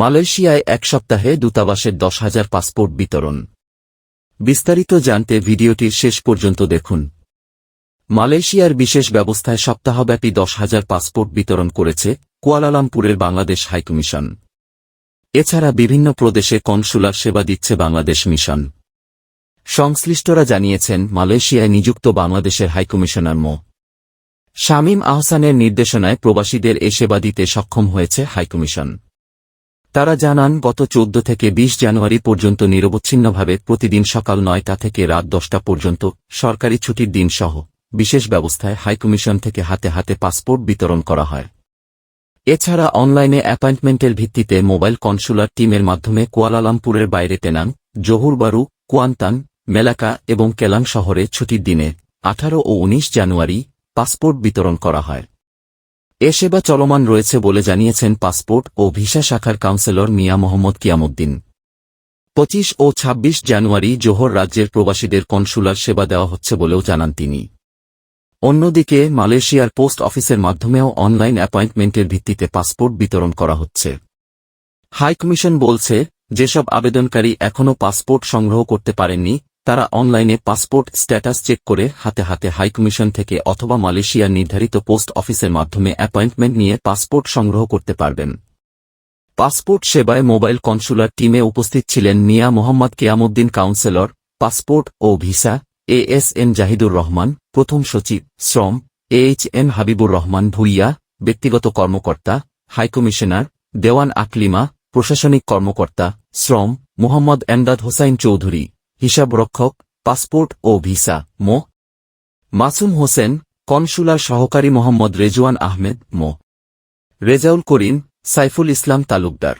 মালয়েশিয়ায় এক সপ্তাহে দূতাবাসের দশ হাজার পাসপোর্ট বিতরণ। বিস্তারিত জানতে ভিডিওটির শেষ পর্যন্ত দেখুন। মালয়েশিয়ার বিশেষ ব্যবস্থায় সপ্তাহব্যাপী দশ হাজার পাসপোর্ট বিতরণ করেছে কুয়ালালামপুরের বাংলাদেশ হাইকমিশন। এছাড়া বিভিন্ন প্রদেশে কনসুলার সেবা দিচ্ছে বাংলাদেশ মিশন। সংশ্লিষ্টরা জানিয়েছেন, মালয়েশিয়ায় নিযুক্ত বাংলাদেশের হাইকমিশনার মো। শামীম আহসানের নির্দেশনায় প্রবাসীদের এ সেবা দিতে সক্ষম হয়েছে হাইকমিশন। তারা জানান, গত চোদ্দ থেকে ২০ জানুয়ারি পর্যন্ত নিরবচ্ছিন্নভাবে প্রতিদিন সকাল নয়টা থেকে রাত দশটা পর্যন্ত সরকারি ছুটির দিন সহ বিশেষ ব্যবস্থায় হাইকমিশন থেকে হাতে হাতে পাসপোর্ট বিতরণ করা হয়। এছাড়া অনলাইনে অ্যাপয়েন্টমেন্টের ভিত্তিতে মোবাইল কনসুলার টিমের মাধ্যমে কুয়ালালামপুরের বাইরে তেনাং, জহুরবারু, কুয়ান্তান, মেলাকা এবং কেলাং শহরে ছুটির দিনে আঠারো ও ১৯ জানুয়ারি পাসপোর্ট বিতরণ করা হয়। এ সেবা চলমান রয়েছে বলে জানিয়েছেন পাসপোর্ট ও ভিসা শাখার কাউন্সিলর মিয়া মোহাম্মদ কিয়ামুদ্দিন। পঁচিশ ও ২৬ জানুয়ারি জোহর রাজ্যের প্রবাসীদের কনসুলার সেবা দেওয়া হচ্ছে বলেও জানান তিনি। অন্যদিকে মালয়েশিয়ার পোস্ট অফিসের মাধ্যমেও অনলাইন অ্যাপয়েন্টমেন্টের ভিত্তিতে পাসপোর্ট বিতরণ করা হচ্ছে। হাইকমিশন বলছে, যেসব আবেদনকারী এখনও পাসপোর্ট সংগ্রহ করতে পারেননি তারা অনলাইনে পাসপোর্ট স্ট্যাটাস চেক করে হাতে হাতে হাইকমিশন থেকে অথবা মালয়েশিয়ার নির্ধারিত পোস্ট অফিসের মাধ্যমে অ্যাপয়েন্টমেন্ট নিয়ে পাসপোর্ট সংগ্রহ করতে পারবেন। পাসপোর্ট সেবায় মোবাইল কনসুলার টিমে উপস্থিত ছিলেন Mia Mohammad Keyamuddin counsellor, passport O visa, A S M Jahidur Rahman, প্রথম সচিব, শ্রম এইচ এম হাবিবুর রহমান ভুইয়া, ব্যক্তিগত কর্মকর্তা হাইকমিশনার দেওয়ান আকলিমা, প্রশাসনিক কর্মকর্তা, শ্রম, মোহাম্মদ এমদাদ হোসাইন চৌধুরী। হিসাবরক্ষক পাসপোর্ট ও ভিসা, মো. মাসুম হোসেন, কনসুলার সহকারী মোহাম্মদ রেজওয়ান আহমেদ, মো. রেজাউল করিম, সাইফুল ইসলাম তালুকদার।